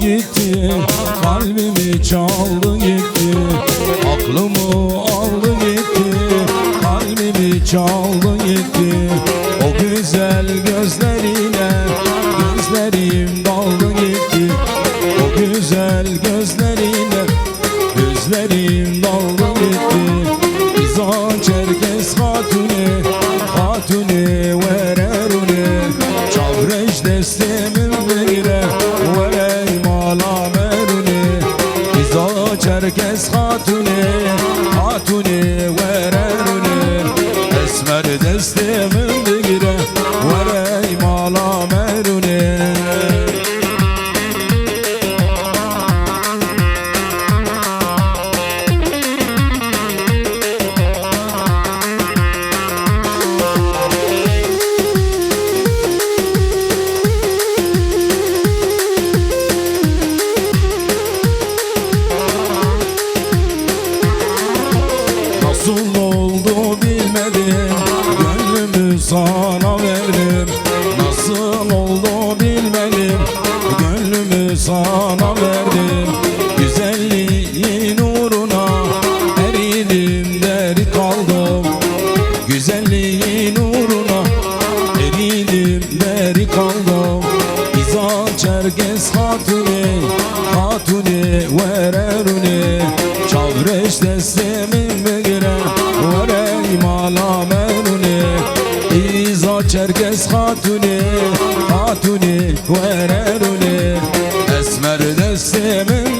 gitti Kalbimi çaldı gitti Aklımı aldı gitti Kalbimi çaldı gitti. O güzel gözlerine hatuni Hatuni vereruni Esmer destemin Gönlümü sana verdim. Nasıl oldu bilmedim Gönlümü sana verdim. Güzelliğin uğruna Eridim deri kaldım. Güzelliğin uğruna Eridim deri kaldım. İza Çerkes hatuni Hatuni vereruni Meruni İza Çerkes hatuni Hatuni vereruni Esmer destemin